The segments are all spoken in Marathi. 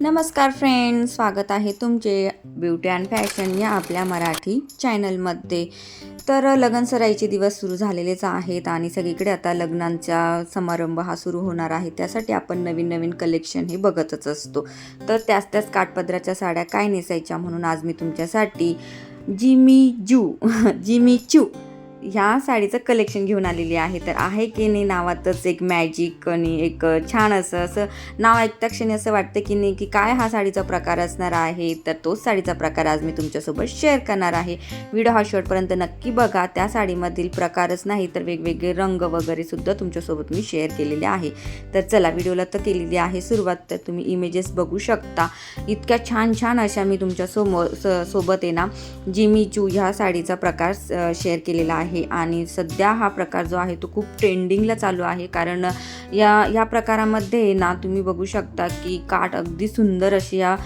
नमस्कार फ्रेंड स्वागत आहे तुमचे ब्युटी अँड फॅशन या आपल्या मराठी चॅनलमध्ये तर लग्नसराईचे दिवस सुरू झालेलेच आहेत आणि सगळीकडे आता लग्नांचा समारंभ हा सुरू होणार आहे. त्यासाठी आपण नवीन नवीन कलेक्शन हे बघतच असतो. तर त्याच त्याच काठपदराच्या साड्या काय नेसायच्या म्हणून आज मी तुमच्यासाठी जिमी जू जिमी चू ह्या साडीचं कलेक्शन घेऊन आलेली आहे. तर आहे की नाही नावातच एक मॅजिक आणि एक छान असं असं नाव ऐकता क्षणी असं वाटतं की नाही की काय हा साडीचा प्रकार असणार आहे? तर तोच साडीचा प्रकार आज मी तुमच्यासोबत शेअर करणार आहे. व्हिडिओ हा शेवटपर्यंत नक्की बघा. त्या साडीमधील प्रकारच नाही तर वेगवेगळे रंग वगैरे सुद्धा तुमच्यासोबत मी शेअर केलेले आहे. तर चला व्हिडिओला तर केलेली आहे सुरुवात. तर तुम्ही इमेजेस बघू शकता. इतक्या छान छान अशा मी तुमच्यासमोर स सोबत आहे ना जिमी चू ह्या साडीचा प्रकार शेअर केलेला आहे. आणि सध्या हा प्रकार जो आहे तो खूप ट्रेंडिंगला चालू आहे. कारण या या प्रकारामध्ये ना तुम्ही बघू शकता की काठ अगदी सुंदर अशी या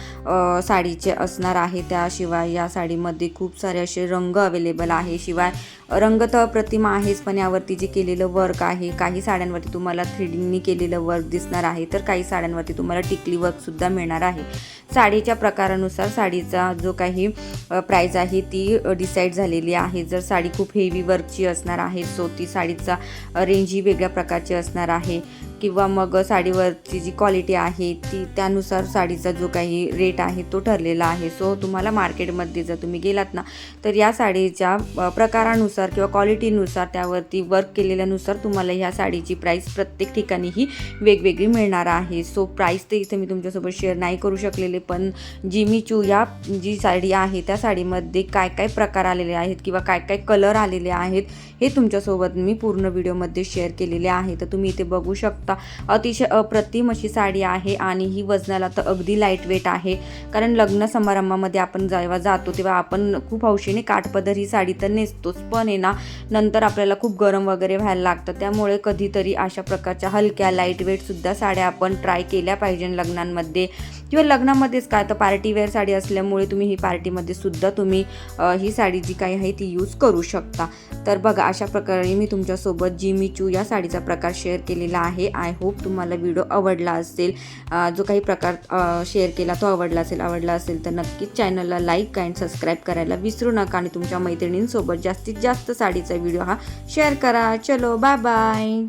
साडीचे असणार आहे. त्याशिवाय या साडीमध्ये खूप सारे असे रंग अवेलेबल आहे. शिवाय रंग तर प्रतिमा आहेच पण यावरती जे केलेलं वर्क आहे काही साड्यांवरती तुम्हाला थ्रेडिंगनी केलेलं वर्क दिसणार आहे. तर काही साड्यांवरती तुम्हाला टिकली वर्कसुद्धा मिळणार आहे. साडीच्या प्रकारानुसार साडीचा जो काही प्राईज आहे ती डिसाईड झालेली आहे. जर साडी खूप हेवी वर्कची असणार आहे सो ती साडीचा रेंज ही वेगळ्या प्रकारची असणार आहे. किंवा मग साडीवरची जी क्वालिटी आहे ती त्यानुसार साडीचा जो काही रेट आहे तो ठरलेला आहे. सो तुम्हाला मार्केटमध्ये जर तुम्ही गेलात ना तर या साडीच्या प्रकारानुसार किंवा क्वालिटीनुसार त्यावरती वर्क केलेल्यानुसार तुम्हाला ह्या साडीची प्राईस प्रत्येक ठिकाणी ही वेगवेगळी मिळणार आहे. सो प्राईस तर इथे मी तुमच्यासोबत शेअर नाही करू शकलेले पण जिमी चू या जी साडी आहे त्या साडीमध्ये काय काय प्रकार आलेले आहेत किंवा काय काय कलर आलेले आहेत हे तुमच्यासोबत मी पूर्ण व्हिडिओमध्ये शेअर केलेले आहे. तर तुम्ही इथे बघू शकता. अतिशय अप्रतिम अशी साडी आहे आणि ही वजनाला तर अगदी लाइट वेट आहे. कारण लग्न समारंभामध्ये आपण जेव्हा जातो तेव्हा आपण खूप हौशीने काठपदर ही साडी तर नेसतोच. पण आहे ना नंतर आपल्याला खूप गरम वगैरे व्हायला लागतं. त्यामुळे कधीतरी अशा प्रकारच्या हलक्या लाइट वेटसुद्धा साड्या आपण ट्राय केल्या पाहिजे लग्नांमध्ये. किंवा लग्नामध्येच काय तर पार्टीवेअर साडी असल्यामुळे तुम्ही ही पार्टीमध्ये सुद्धा तुम्ही ही साडी जी काही आहे ती यूज करू शकता. तर बघा अशा प्रकारे मी तुमच्यासोबत जिमी चू या साडीचा प्रकार शेअर केलेला आहे. आय होप तुम्हाला व्हिडिओ आवडला असेल जो काही प्रकार शेअर केला तो आवडला असेल आवडला असेल तर नक्कीच चॅनलला लाईक अँड सबस्क्राईब करायला विसरू नका आणि तुमच्या मैत्रिणींसोबत जास्तीत जास्त साडीचा व्हिडिओ हा शेअर करा. चलो बाय बाय